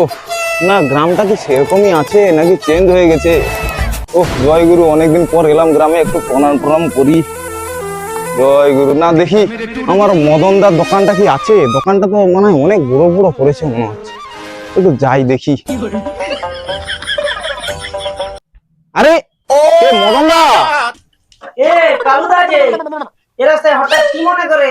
ওহ না, গ্রামটা কি সেরকমই আছে নাকি চেঞ্জ হয়ে গেছে? ওহ জয় গুরু অনেকদিন পর এলাম গ্রামে, একটু প্রণাম প্রণাম করি। জয় গুরু না, দেখি, আমার মদনদার দোকানটা কি আছে? দোকানটা তো মনে হয় অনেক বড় বড় করেছে মনে হচ্ছে। একটু যাই দেখি। আরে, এ মদনদা! এ কালুদা যে, এ রাস্তায় হঠাৎ কি মনে করে?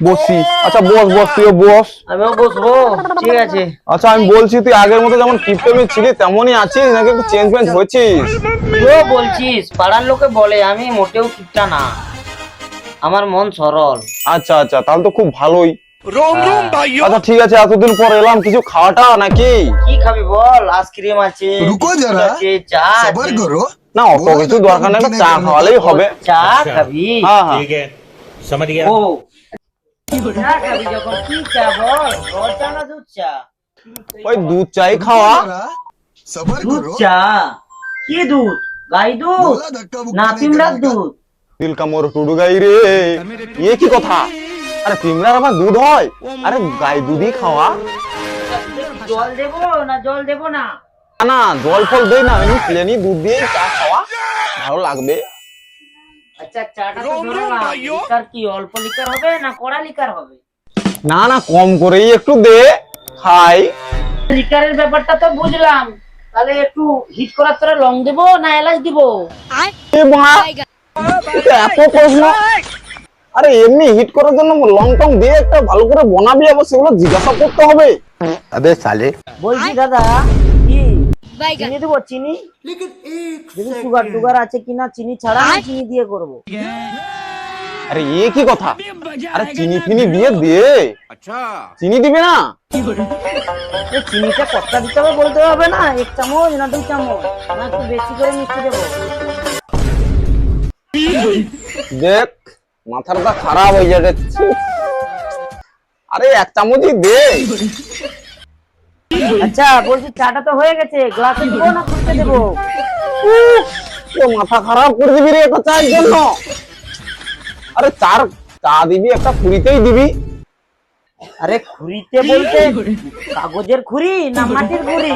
বসি আচ্ছা বস বস তুইও বস আমিও বসবো ঠিক আছে আচ্ছা আমি বলছি তুই আগের মতো যেমন কিপটেমি ছিলি তেমনই আছিস নাকি একটু চেঞ্জ ফেঞ্জ হয়েছিস তুইও বলছিস পাড়ার লোকে বলে আমি মোটেও কিপটা না আমার মন সরল আচ্ছা আচ্ছা তাহলে তো খুব ভালোই আচ্ছা ঠিক আছে এতদিন পর এলাম কিছু খাওয়াটা নাকি কি খাবি বল আইসক্রিম আছে रुको বিস্কুট जरा আছে চা सबर আছে। करो না অত কিছু দরকার নেই একটা চা খাওয়ালেই হবে চা খাবি হ্যাঁ হ্যাঁ ठीक है समझ गया দুধ চাই খাওয়া। দুধ চা? কি দুধ? গাই দুধ? না পিমড়ার দুধ। তিল কামর টুডু গাই রে। এ কি কথা? আরে পিমড়ার আমার দুধ হয়। আরে গাই দুধই খাওয়া। জল দেব না জল দেব না? না জল ফল দেই না আমি প্লেনই দুধ দিয়ে চা খাওয়া। ভালো লাগবে। আচ্ছা চাটা তো ধরলাম। লিকার কি অল্প লিকার হবে না কড়া লিকার হবে? না না কম করেই একটু দে খাই। লিকারের ব্যাপারটা তো বুঝলাম। তাহলে একটু হিট করার তোরা লং দেবো না এলাচ দিব? এ মা এত প্রশ্ন। আরে এমনি হিট করার জন্য লং টং দিয়ে একটা ভালো করে বানাবি আবার সেগুলো জিজ্ঞাসা করতে হবে। বলছি দাদা চিনি দেবো চিনি? যদি সুগার টুগার আছে কিনা চিনি ছাড়া আমি চিনি দিয়ে করব। আরে এ কি কথা? আরে চিনি ফিনি দিয়ে দে। চিনি দিবে না? এ চিনিটা কতটা দিতে হবে বলতে হবে না? এক চামচ না দুই চামচ? না একটু বেশি করে মিষ্টি দেবো। দেখ মাথাটা খারাপ হয়ে যাবে আরে এক চামচই দে। আচ্ছা বলছি চাটা তো হয়ে গেছে গ্লাসে দেবো না দেবো? মাথা খারাপ করে দিবি রে একটা চায়ের জন্য। আরে চার চা দিবি একটা খুঁড়িতেই দিবি। আরে খুরিতে বলতে কাগজের খুঁড়ি না মাটির খুরি